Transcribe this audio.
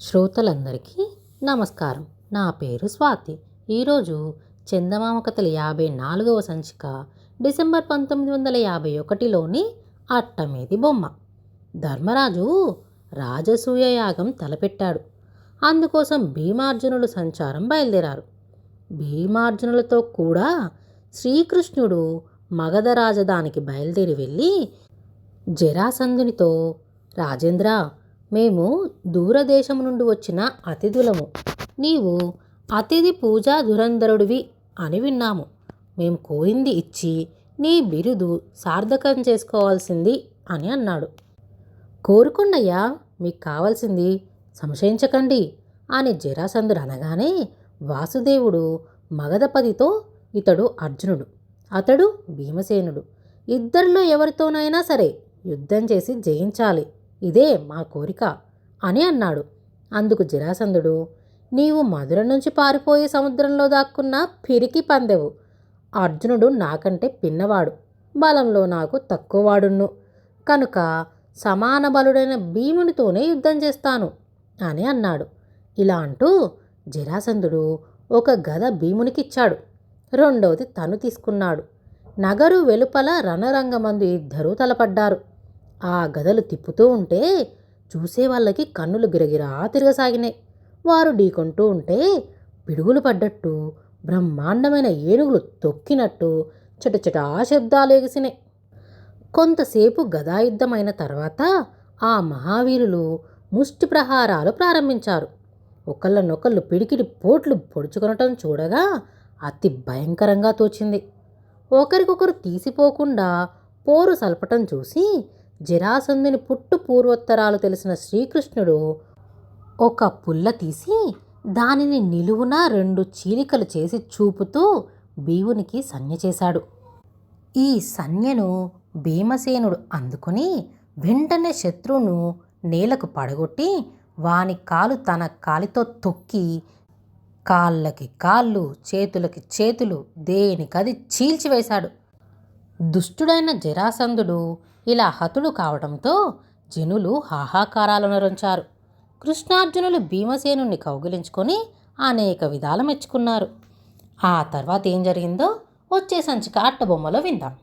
శ్రోతలందరికీ నమస్కారం. నా పేరు స్వాతి. ఈరోజు చందమామ కథలు యాభై నాలుగవ సంచిక డిసెంబర్ పంతొమ్మిది వందల యాభై ఒకటిలోని అట్టమేది బొమ్మ. ధర్మరాజు రాజసూయ యాగం తలపెట్టాడు. అందుకోసం భీమార్జునులు సంచారం బయలుదేరారు. భీమార్జునులతో కూడా శ్రీకృష్ణుడు మగధ రాజధానికి బయలుదేరి వెళ్ళి జరాసంధునితో రాజేంద్ర మేము దూరదేశం నుండి వచ్చిన అతిథులము. నీవు అతిథి పూజా దురంధరుడివి అని విన్నాము. మేము కోరింది ఇచ్చి నీ బిరుదు సార్థకం చేసుకోవాల్సింది అని అన్నాడు. కోరుకున్నయ్యా మీకు కావాల్సింది సంశయించకండి అని జరాసంధుడు అనగానే వాసుదేవుడు మగధపతితో ఇతడు అర్జునుడు అతడు భీమసేనుడు. ఇద్దరిలో ఎవరితోనైనా సరే యుద్ధం చేసి జయించాలి. ఇదే మా కోరిక అని అన్నాడు. అందుకు జరాసంధుడు నీవు మధుర నుంచి పారిపోయి సముద్రంలో దాక్కున్న పిరికి పందెవు. అర్జునుడు నాకంటే పిన్నవాడు బలంలో నాకు తక్కువవాడున్ను. కనుక సమాన బలుడైన భీమునితోనే యుద్ధం చేస్తాను అని అన్నాడు. ఇలా అంటూ జరాసంధుడు ఒక గద భీమునికిచ్చాడు. రెండవది తను తీసుకున్నాడు. నగరు వెలుపల రణరంగమందు ఇద్దరూ తలపడ్డారు. ఆ గదలు తిప్పుతూ ఉంటే చూసే వాళ్ళకి కన్నులు గిరగిరా తిరగసాగినాయి. వారు ఢీకొంటూ ఉంటే పిడుగులు పడ్డట్టు బ్రహ్మాండమైన ఏనుగులు తొక్కినట్టు చటచటా శబ్దాలు ఎగిసినాయి. కొంతసేపు గదాయుద్ధమైన తర్వాత ఆ మహావీరులు ముష్టి ప్రహారాలు ప్రారంభించారు. ఒకళ్ళనొకళ్ళు పిడికిడి పోట్లు పొడుచుకొనటం చూడగా అతి భయంకరంగా తోచింది. ఒకరికొకరు తీసిపోకుండా పోరు సల్పటం చూసి జరాసంధుని పుట్టు పూర్వోత్తరాలు తెలిసిన శ్రీకృష్ణుడు ఒక పుల్ల తీసి దానిని నిలువున రెండు చీలికలు చేసి చూపుతూ భీవునికి సంజ్ఞ చేశాడు. ఈ సంజ్ఞను భీమసేనుడు అందుకుని వెంటనే శత్రువును నేలకు పడగొట్టి వాని కాలు తన కాలితో తొక్కి కాళ్ళకి కాళ్ళు చేతులకి చేతులు దేనికది చీల్చివేశాడు. దుష్టుడైన జరాసంధుడు ఇలా హతుడు కావడంతో జనులు హాహాకారాలను రంచారు. కృష్ణార్జునులు భీమసేనుణ్ణి కౌగిలించుకొని అనేక విధాలు మెచ్చుకున్నారు. ఆ తర్వాత ఏం జరిగిందో వచ్చే సంచిక అట్టబొమ్మలో విందాం.